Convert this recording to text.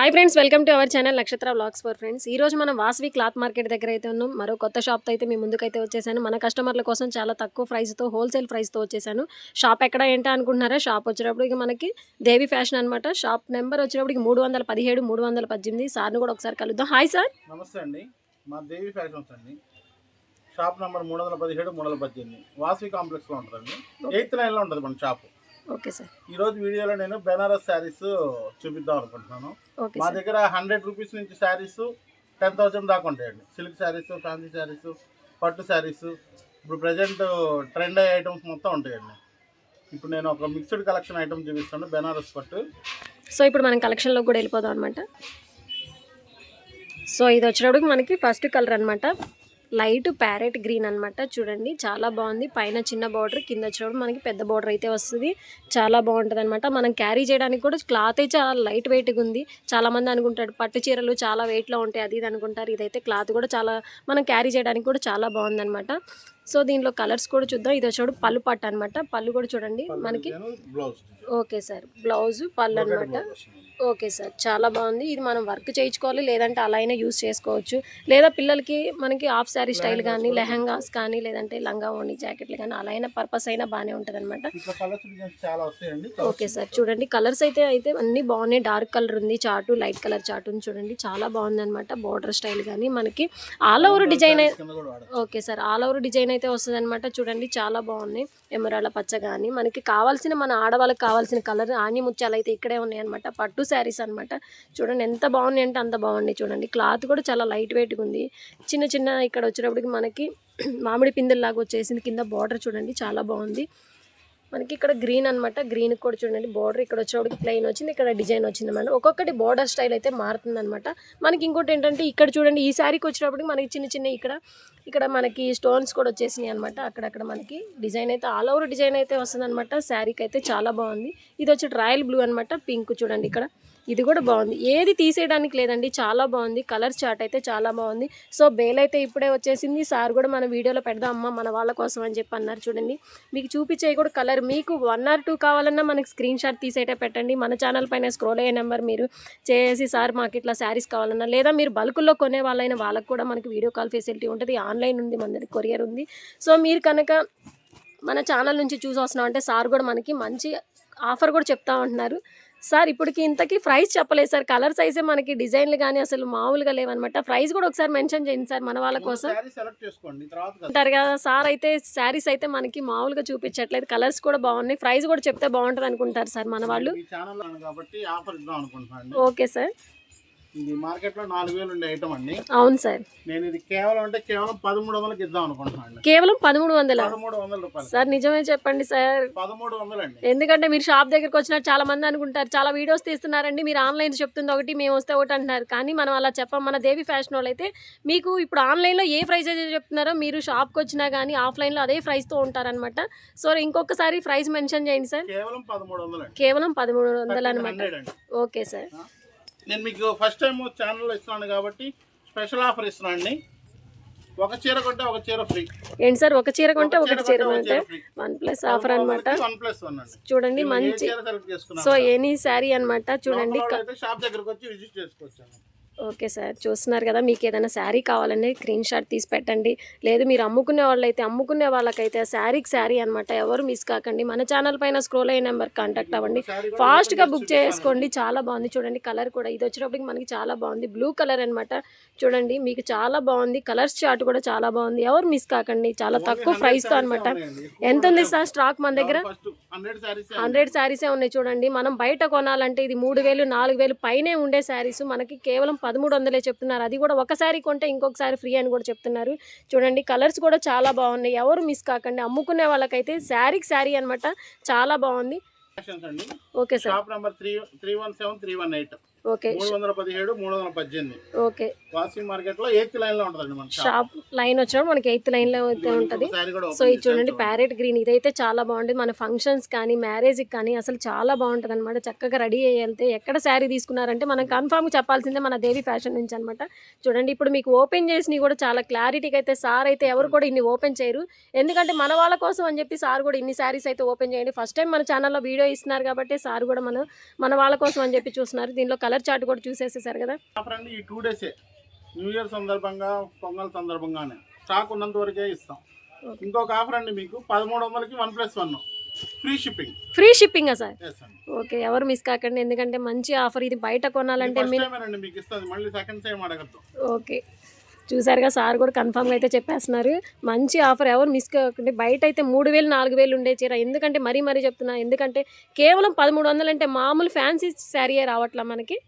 Hi friends welcome to our channel Nakshatra blogs for friends ఈ రోజు మనం Vasavi cloth market దగ్గర అయితే ఉన్నాం. మరో కొత్త షాప్తో అయితే మీ ముందుకైతే వచ్చేసాను. మన కస్టమర్ల కోసం చాలా తక్కువ ప్రైస్తో హోల్సేల్ ప్రైస్తో వచ్చేసాను. షాప్ ఎక్కడ ఏంటా అనుకుంటున్నారా? షాప్ వచ్చేటప్పటికి మనకి దేవి ఫ్యాషన్ అనమాట షాప్ నెంబర్ వచ్చేటప్పటికి మూడు వందల పదిహేడు మూడు వందల పద్దెనిమిది. సార్ని కూడా ఒకసారి కలుద్దాం. హాయ్ సార్ నమస్తే అండి. మా దేవి ఫ్యాషన్స్ అండి. షాప్ నెంబర్ మూడు వందల పదిహేడు మూడు వందల పద్దెనిమిది. వాసవి కాంప్లెక్స్లో ఉంటుందండి. ఎయిత్ లైన్లో ఉంటుంది మన షాప్ ఓకే సార్. ఈరోజు వీడియోలో నేను బెనారస్ శారీస్ చూపిద్దాం అనుకుంటున్నాను. మా దగ్గర హండ్రెడ్ రూపీస్ నుంచి శారీస్ టెన్ థౌసండ్ దాకా ఉంటాయండి. సిల్క్ శారీస్ ఫ్యాన్సీ శారీస్ పట్టు శారీస్. ఇప్పుడు ప్రజెంట్ ట్రెండ్ అయ్యే ఐటమ్స్ మొత్తం ఉంటాయండి. ఇప్పుడు నేను ఒక మిక్స్డ్ కలెక్షన్ ఐటమ్ చూపిస్తాను బెనారస్ పట్టు. సో ఇప్పుడు మనం కలెక్షన్లోకి కూడా వెళ్ళిపోదాం అనమాట సో ఇది వచ్చేటప్పటికి మనకి ఫస్ట్ కలర్ అనమాట లైట్ ప్యారెట్ గ్రీన్ అనమాట చూడండి చాలా బాగుంది. పైన చిన్న బార్డర్ కింద చూడండి మనకి పెద్ద బార్డర్ అయితే వస్తుంది. చాలా బాగుంటుంది అనమాట మనం క్యారీ చేయడానికి కూడా క్లాత్ అయితే చాలా లైట్ వెయిట్గా ఉంది. చాలామంది అనుకుంటారు పట్టు చీరలు చాలా వెయిట్లో ఉంటాయి అది ఇది అనుకుంటారు. ఇదైతే క్లాత్ కూడా చాలా మనం క్యారీ చేయడానికి కూడా చాలా బాగుందనమాట సో దీనిలో కలర్స్ కూడా చూద్దాం. ఇది వచ్చేటప్పుడు పళ్ళు పట్టు అనమాట పళ్ళు కూడా చూడండి మనకి. Okay sir. బ్లౌజ్ పళ్ళు అనమాట ఓకే సార్. చాలా బాగుంది. ఇది మనం వర్క్ చేయించుకోవాలి. లేదంటే అలా అయినా యూస్ చేసుకోవచ్చు. లేదా పిల్లలకి మనకి హాఫ్ శారీ స్టైల్ కానీ లెహంగాస్ కానీ లేదంటే లంగా ఓణి జాకెట్లు కానీ అలా అయినా పర్పస్ అయినా బాగానే ఉంటుంది అనమాట ఓకే సార్. చూడండి. కలర్స్ అయితే అయితే అన్ని బాగున్నాయి. డార్క్ కలర్ ఉంది చాటు లైట్ కలర్ చాటు ఉంది చూడండి. చాలా బాగుంది అనమాట బార్డర్ స్టైల్ కానీ మనకి. All over design okay sir. All over design అయితే వస్తుంది అనమాట చూడండి చాలా బాగున్నాయి. ఎమరాల పచ్చ కానీ మనకి కావాల్సిన మన ఆడవాళ్ళకి కావాల్సిన కలర్ ఆని ముత్యాలు అయితే ఇక్కడే ఉన్నాయి అనమాట పట్టు శారీస్ అనమాట చూడండి ఎంత బాగున్నాయి అంటే అంత బాగున్నాయి చూడండి. క్లాత్ కూడా చాలా లైట్ వెయిట్గా ఉంది. చిన్న చిన్న ఇక్కడ వచ్చేటప్పటికి మనకి మామిడి పిందెల్లాగా వచ్చేసింది. కింద బార్డర్ చూడండి చాలా బాగుంది. మనకి ఇక్కడ గ్రీన్ అనమాట గ్రీన్ కూడా చూడండి బార్డర్ ఇక్కడ వచ్చేవాడికి ప్లెయిన్ వచ్చింది ఇక్కడ డిజైన్ వచ్చింది అనమాట ఒక్కొక్కటి బార్డర్ స్టైల్ అయితే మారుతుంది అనమాట మనకి ఇంకోటి ఏంటంటే ఇక్కడ చూడండి ఈ శారీకి వచ్చినప్పటికి మనకి చిన్న చిన్న ఇక్కడ ఇక్కడ మనకి స్టోన్స్ కూడా వచ్చేసినాయి అనమాట అక్కడక్కడ మనకి డిజైన్ అయితే ఆల్ ఓవర్ డిజైన్ అయితే వస్తుంది అనమాట శారీకి అయితే చాలా బాగుంది. ఇది వచ్చి రాయల్ బ్లూ అనమాట పింక్ చూడండి ఇక్కడ. ఇది కూడా బాగుంది. ఏది తీసేయడానికి లేదండి. చాలా బాగుంది. కలర్ చార్ట్ అయితే చాలా బాగుంది. సో బేల్ అయితే ఇప్పుడే వచ్చేసింది. సార్ కూడా మన వీడియోలో పెడదాం అమ్మ మన వాళ్ళ కోసం అని చెప్పి అన్నారు చూడండి. మీకు చూపించే కూడా కలర్. మీకు వన్ ఆర్ టూ కావాలన్నా మనకి స్క్రీన్ షాట్ తీసేటే పెట్టండి. మన ఛానల్ పైన స్క్రోల్ అయ్యే నెంబర్ మీరు చేసి సార్ మాకు ఇట్లా శారీస్ కావాలన్నా లేదా మీరు బల్కుల్లో కొనే వాళ్ళైన వాళ్ళకి కూడా మనకి వీడియో కాల్ ఫెసిలిటీ ఉంటుంది. ఆన్లైన్ ఉంది మన కొరియర్ ఉంది. సో మీరు కనుక మన ఛానల్ నుంచి చూసి వస్తున్నాం అంటే సార్ కూడా మనకి మంచి ఆఫర్ కూడా చెప్తా ఉంటున్నారు. సార్ ఇప్పటికి ఇంతకీ ప్రైస్ చెప్పలేదు సార్. కలర్స్ అయితే మనకి డిజైన్లు కానీ అసలు మామూలుగా లేవన్నమాట ప్రైస్ కూడా ఒకసారి మెన్షన్ చేయండి సార్ మన వాళ్ళ కోసం. అంటారు కదా సార్ అయితే శారీస్ అయితే మనకి మామూలుగా చూపించట్లేదు. కలర్స్ కూడా బాగున్నాయి. ప్రైస్ కూడా చెప్తే బాగుంటుంది అనుకుంటారు సార్ మన వాళ్ళు. Okay sir. ఇది మార్కెట్లో నాలుగు వేలు ఉండే ఐటమ్ అండి అవును సార్. నేను ఇది కేవలం అంటే కేవలం పదమూడు వందలకి ఇద్దాం అనుకుంటున్నాను కేవలం పదమూడు వందల? పదమూడు వందల రూపాయలు. సార్ నిజమే చెప్పండి సార్. పదమూడు వందలండి. ఎందుకంటే మీరు షాప్ దగ్గరకు వచ్చినట్టు చాలా మంది అనుకుంటారు చాలా వీడియోస్ తీస్తున్నారండి మీరు ఆన్లైన్ చెప్తుంది ఒకటి మేము వస్తే ఒకటి అంటున్నారు. కానీ మనం అలా చెప్పం మన దేవి ఫ్యాషన్ వాళ్ళు అయితే మీకు ఇప్పుడు ఆన్లైన్లో ఏ ప్రైస్ అయితే చెప్తున్నారో మీరు షాప్కి వచ్చినా కానీ ఆఫ్లైన్లో అదే ప్రైస్తో ఉంటారనమాట సో ఇంకొకసారి ప్రైస్ మెన్షన్ చేయండి సార్. కేవలం పదమూడు వందలండి. కేవలం పదమూడు వందలు అనమాట అండి. Okay sir. నేను మీకు ఫస్ట్ టైం ఛానల్లో ఇస్తున్నాను కాబట్టి స్పెషల్ ఆఫర్ ఇస్తున్నాను అండి ఒక చీర కొంటే ఒక చీర ఫ్రీ ఏంటి సార్ ఒక చీర కొంటే ఒకటి చీర free. వన్ ప్లస్ ఆఫర్ అనమాట వన్ ప్లస్ వన్ చూడండి మంచి సో ఎనీ శారీ అనమాట చూడండి షాప్ దగ్గరకు వచ్చి విజిట్ చేసుకోవచ్చు ఓకే సార్. చూస్తున్నారు కదా మీకు ఏదైనా శారీ కావాలంటే స్క్రీన్ షాట్ తీసి పెట్టండి. లేదు మీరు అమ్ముకునే వాళ్ళైతే అమ్ముకునే వాళ్ళకైతే శారీకి శారీ అనమాట ఎవరు మిస్ కాకండి. మన ఛానల్ పైన స్క్రోల్ అయ్యే నెంబర్ కాంటాక్ట్ అవ్వండి. ఫాస్ట్గా బుక్ చేసుకోండి. చాలా బాగుంది. చూడండి కలర్ కూడా. ఇది వచ్చేటప్పటికి మనకి చాలా బాగుంది. బ్లూ కలర్ అనమాట చూడండి మీకు చాలా బాగుంది. కలర్స్ చార్ట్ కూడా చాలా బాగుంది. ఎవరు మిస్ కాకండి. చాలా తక్కువ ప్రైస్తో అనమాట ఎంత ఉంది సార్ స్టాక్ మన దగ్గర? హండ్రెడ్ శారీసే ఉన్నాయి. చూడండి మనం బయట కొనాలంటే ఇది మూడు వేలు నాలుగు వేలు పైనే ఉండే శారీస్. మనకి కేవలం పదమూడు వందలే చెప్తున్నారు. అది కూడా ఒక శారీ కొంటే ఇంకొక శారీ ఫ్రీ అని కూడా చెప్తున్నారు. చూడండి కలర్స్ కూడా చాలా బాగున్నాయి. ఎవరు మిస్ కాకండి అమ్ముకునే వాళ్ళకైతే శారీకి శారీ అనమాట చాలా బాగుంది. Okay sir. Number three three one seven three one eight. Okay. మూడు వందల పదిహేడు మూడు వందల పద్దెనిమిది. ఓకే. వాషింగ్ మార్కెట్లో ఎయిత్ లైన్లో ఉంటుందండి మన షాప్. లైన్ వచ్చినప్పుడు మనకి ఎయిత్ లైన్లో అయితే ఉంటుంది. సో ఇది చూడండి ప్యారెట్ గ్రీన్ ఇదైతే చాలా బాగుంటుంది. మన ఫంక్షన్స్ కానీ మ్యారేజ్కి కానీ అసలు చాలా బాగుంటుంది అనమాట చక్కగా రెడీ అయ్యి వెళ్తే ఎక్కడ శారీ తీసుకున్నారంటే మనం కన్ఫామ్గా చెప్పాల్సిందే మన దేవి ఫ్యాషన్ నుంచి అనమాట చూడండి ఇప్పుడు మీకు ఓపెన్ చేసినవి కూడా చాలా క్లారిటీగా అయితే సార్ అయితే ఎవరు కూడా ఇన్ని ఓపెన్ చేయరు. ఎందుకంటే మన వాళ్ళ కోసం అని చెప్పి సార్ కూడా ఇన్ని శారీస్ అయితే ఓపెన్ చేయండి. ఫస్ట్ టైం మన ఛానల్లో వీడియో ఇస్తున్నారు కాబట్టి సార్ కూడా మన మన వాళ్ళ కోసం అని చెప్పి చూస్తున్నారు. దీనిలో కలర్ చార్ట్ కూడా చూసేసేసారు కదా? ఆఫర్ అండి ఈ టూ డేసే న్యూ ఇయర్ సందర్భంగా పొంగల్ సందర్భంగానే. స్టాక్ ఉన్నంత వరకే ఇస్తాం. ఇంకొక ఆఫర్ అండి మీకు పదమూడు వందలకి one plus one free shipping free షిప్పింగా sir? Okay ఎవరు మిస్ కాకండి ఎందుకంటే మంచి ఆఫర్ ఇది బయట కొనాలంటే మీకు ఇస్తుంది మళ్ళీ సెకండ్ టైం అడగద్దు. ఓకే. చూసారుగా సార్ కూడా కన్ఫామ్గా అయితే చెప్పేస్తున్నారు. మంచి ఆఫర్ ఎవరు మిస్ కాకుండా బయట అయితే మూడు వేలు నాలుగు వేలు ఉండే చీర. ఎందుకంటే మరీ మరీ చెప్తున్నా ఎందుకంటే కేవలం పదమూడు వందలు అంటే మామూలు ఫ్యాన్సీ శారీయే రావట్లా మనకి?